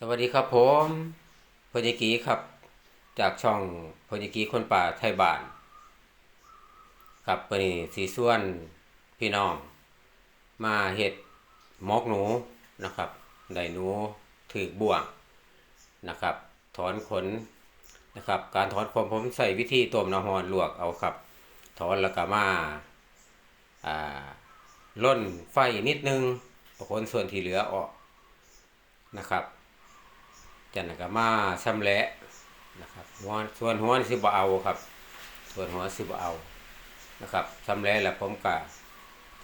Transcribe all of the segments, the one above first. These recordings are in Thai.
สวัสดีครับผมพญกีครับ จากช่องพญกีคนป่าไทยบ้าน ครับวันนี้สีส่วนพี่น้อง มาเห็ดมอกหนูนะครับได้หนูถือบ่วงนะครับ ถอนขนนะครับ การถอนขนผมใส่วิธีต้มน้ำฮอนลวกเอาครับ ถอนแล้วก็มาอ่าล่นไฟนิดนึงขนส่วนที่เหลือออกนะครับ จันก็มาชำแหละนะครับหัวส่วนหัวนี่สิบ่เอาครับ ส่วนหัวสิบ่เอานะครับชำแหละแล้วผมก็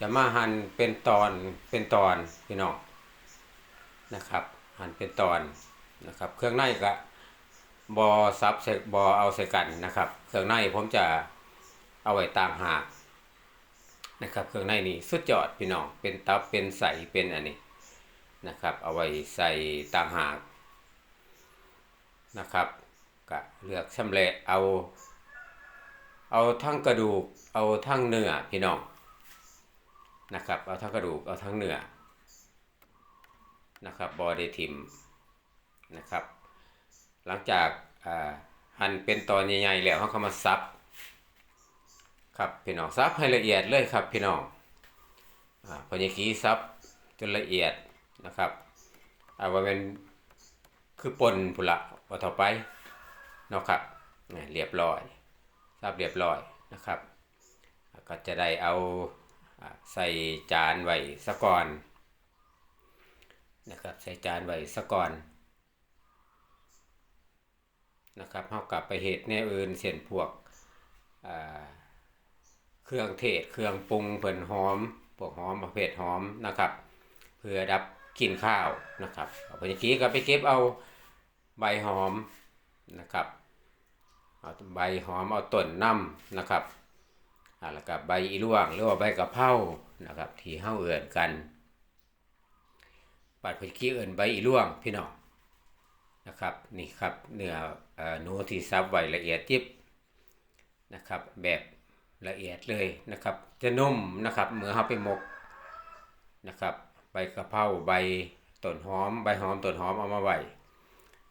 จะมาหั่นเป็นตอนเป็นตอนพี่น้องนะครับ หั่นเป็นตอนนะครับ เครื่องในก็บอซับใส่บอเอาใส่กันนะครับ เครื่องในผมจะเอาไว้ต่างหากนะครับ เครื่องในนี่สุดยอดพี่น้องเป็นตับเป็นใสเป็นอันนี้นะครับ เอาไว้ใส่ต่างหาก นะครับก็เลือกชำแหละเอา เอาทั้งกระดูก เอาทั้งเนื้อพี่น้องนะครับ เอาทั้งกระดูก เอาทั้งเนื้อนะครับบอด้ทิมนะครับ หลังจากอ่าหั่นเป็นตอนใหญ่ๆแล้วเขาก็มาซับครับพี่น้องซับให้ละเอียดเลยครับพี่น้องอพอยีกี้ซับจนละเอียดนะครับเอาไว้เป็นคือปนพุละ เอาต่อไปเนาะครับเนี่ยเรียบร้อยทราบเรียบร้อยนะครับ ก็จะได้เอาใส่จานไว้สะก่อนนะครับใส่จานไว้สะก่อนนะครับเฮากลับไปเห็ดแนวอื่นเส้นพวกเครื่องเทศเครื่องปรุงเพิ่นหอมพวกหอมประเภทหอมนะครับ เพื่อดับกลิ่นข้าวนะครับเอาไปกี้ก็ไปเก็บเอา ใบหอมนะครับเอาใบหอมเอาต้นน้ำนะครับแล้วก็ใบอีล่วงหรือว่าใบกะเพรานะครับ ที่เฮาเอื่นกันปัดไปกี้เอื่นใบอีล่วงพี่น้องนะครับนี่ครับเนื้อเอ่อหนูที่ซับไว้ละเอียดยิบนะครับ แบบละเอียดเลยนะครับ จะนุ่มนะครับเมื่อเฮาไปหมกนะครับ ใบกะเพราใบต้นหอม ใบหอมต้นหอมเอามาไว้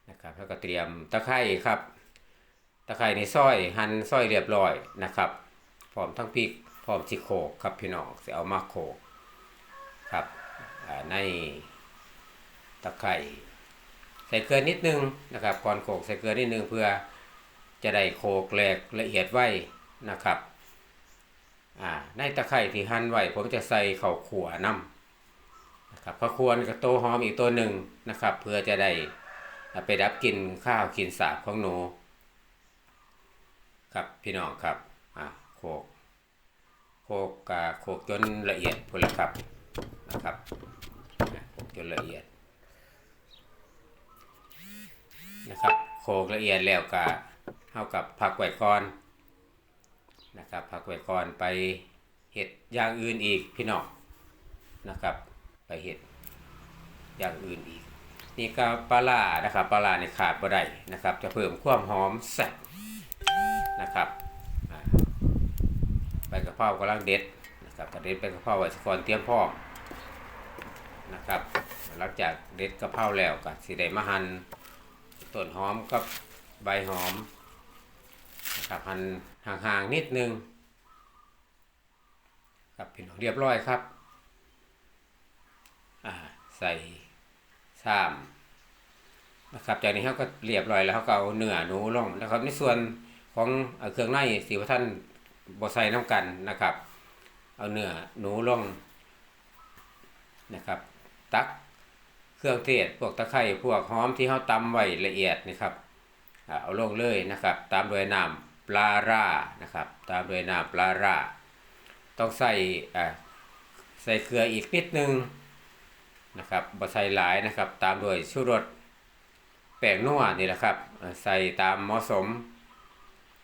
นะครับแล้วก็เตรียมตะไคร้ครับ ตะไคร้ในซอยหั่นซอยเรียบร้อยนะครับพร้อมทั้งพริกพร้อมสิโขกครับพี่น้องจะเอามาโขกครับในตะไคร้ใส่เกลือนิดนึงนะครับก่อนโขกใส่เกลือนิดนึงเพื่อจะได้โขกแหลกละเอียดไว้นะครับในตะไคร้ที่หั่นไว้ผมจะใส่ข้าวขั่วน้ำนะครับข้าวควรกับโตวหอมอีกตัวหนึ่งนะครับ เพื่อจะได้ ไปดับกลิ่นข้าวกลิ่นสาบของหนู ครับพี่น้องครับอะโขกโขกกาโขกจนละเอียดพลครับนะครับโขกจนละเอียดนะครับโขกละเอียดแล้วก็เท่ากับพักไวก่อนนะครับพักไวก่อนไปเห็ดอย่างอื่นอีกพี่น้องนะครับ ไปเห็ดอย่างอื่นอีก นี่ก็ปลานะครับปลาล่าในขาดบ่ได้นะครับ จะเพิ่มความหอมแซ่บนะครับใบกระเพรากำลังเด็ดนะครับกระเด็ดใบกระเพราไว้ก่อนเตรียมพร้อมนะครับหลังจากเด็ดกระเพราแล้วก็สิได้มาหั่นต้นหอมกับใบหอมนะครับหั่นห่างๆนิดนึงครับพี่น้องเรียบร้อยครับอ่าใส่ ซ้ำนะครับ จากนี้เขาก็เรียบร้อยแล้วเขาก็เอาเนื้อหนูลงนะครับ ในส่วนของเอเครื่องในสีว่าท่านบอใส่น้ำกันนะครับ เอาเนื้อหนูลงนะครับ ตักเครื่องเทศพวกตะไคร้พวกหอมที่เขาตำไว้ละเอียดนะครับเอาลงเลยนะครับ ตามด้วยน้ำปลาร่านะครับ ตามด้วยน้ำปลาร่าต้องใส่ใส่เกลืออีกนิดนึง นะครับบะใส่หลายนะครับ ตามด้วยชูรสแป้งนัวนี่แหละครับ ใส่ตามเหมาะสม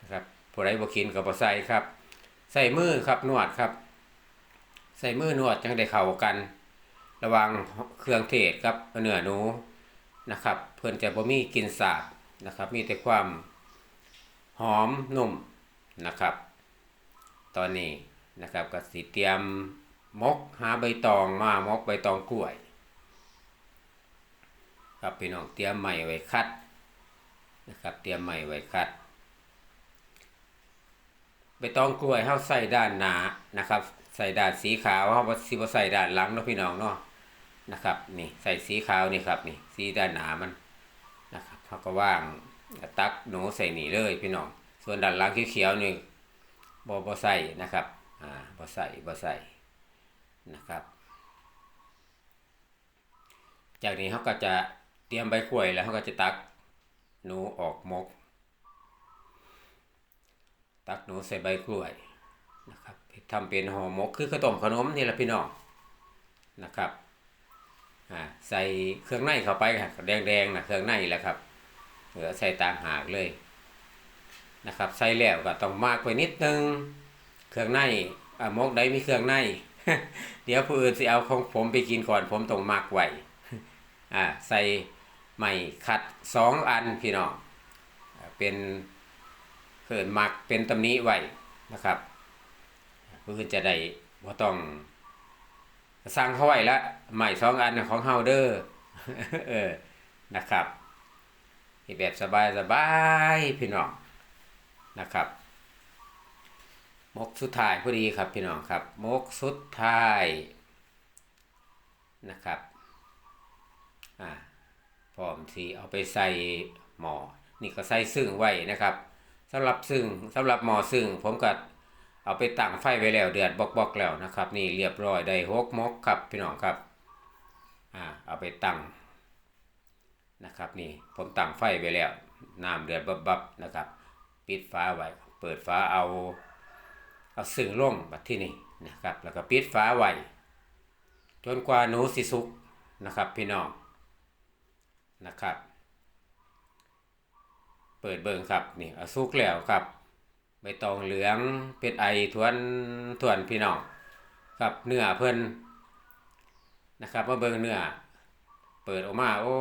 นะครับผู้ใดบ่กินก็บ่ใส่ครับ ใส่มือครับนวดครับ ใส่มือนวดจังได้เข้ากัน ระวังเครื่องเทศกับเนื้อหนูนะครับ เพิ่อนจะบ่มีกินสาบนะครับ มีแต่ความหอมนุ่มนะครับ ตอนนี้นะครับก็สิเตรียมมกหาใบตองมามกใบตองกล้วย ครับพี่น้องเตรียมใหม่ไว้คัดนะครับเตรียมใหม่ไว้คัดใบตองกล้วยเฮาใส่ด้านหนานะครับใส่ด้านสีขาวเฮาบ่สิบ่ใส่ด้านหลังเนาะพี่น้องเนาะนะครับนี่ใส่สีขาวนี่ครับนี่สีด้านหนามันนะครับเฮาก็ว่างตักหนูใส่นี่เลยพี่น้อง ส่วนด้านหลังเขียวๆนี่บ่บ่ใส่นะครับอ่าบ่ใส่บ่ใส่นะครับ จากนี้เขาก็จะ เตรียมใบกล้วยแล้วเขาก็จะตักหนูออกมก ตักหนูใส่ใบกล้วยนะครับทำเป็นห่อมกคือข้าวต้มขนมนี่แหละพี่น้องนะครับอ่าใส่เครื่องในเข้าไปครับแดงๆนะเครื่องในแหละครับเหลือใส่ต่างหากเลยนะครับใส่แล้วก็ต้องมากไปนิดนึง เครื่องในอมกได้มีเครื่องใน เดี๋ยวผู้อื่นสิเอาของผมไปกินก่อนผมต้องมากไว้อ่าใส่ ไม้ขัดสองอันพี่น้องเป็นเขินมักเป็นตำนี้ไว้นะครับเพื่อจะได้บ่ต้องสร้างเขาไว้ละไม้สองอันของเฮาเดอเออนะครับแบบสบายสบายพี่น้องนะครับมกสุดท้ายพอดีครับพี่น้องครับมกสุดท้ายนะครับอ่า ร้อมที่เอาไปใส่หม้อนี่ก็ใส่ซึ่งไว้นะครับสำหรับซึ่งสำหรับหม้อซึ่งผมก็เอาไปตั้งไฟไว้แล้วเดือดบอก ๆ แล้วนะครับ นี่เรียบร้อยได้หกมกครับพี่น้องครับอ่าเอาไปตั้งนะครับนี่ผมตั้งไฟไว้แล้วน้ำเดือดบับๆนะครับ ปิดฝาไว้ เปิดฝาเอาเอาซึ่งล่มแบบที่นี่นะครับ แล้วก็ปิดฝาไว้จนกว่าหนูสิสุกนะครับพี่น้อง นะครับ เปิดเบิงครับนี่อสุกแล้วครับ ใบตองเหลืองเป็นไอทวนทวนพี่น้องครับเนื้อเพิ่นนะครับมาเบิงเนื้อเปิดออกมาโอ้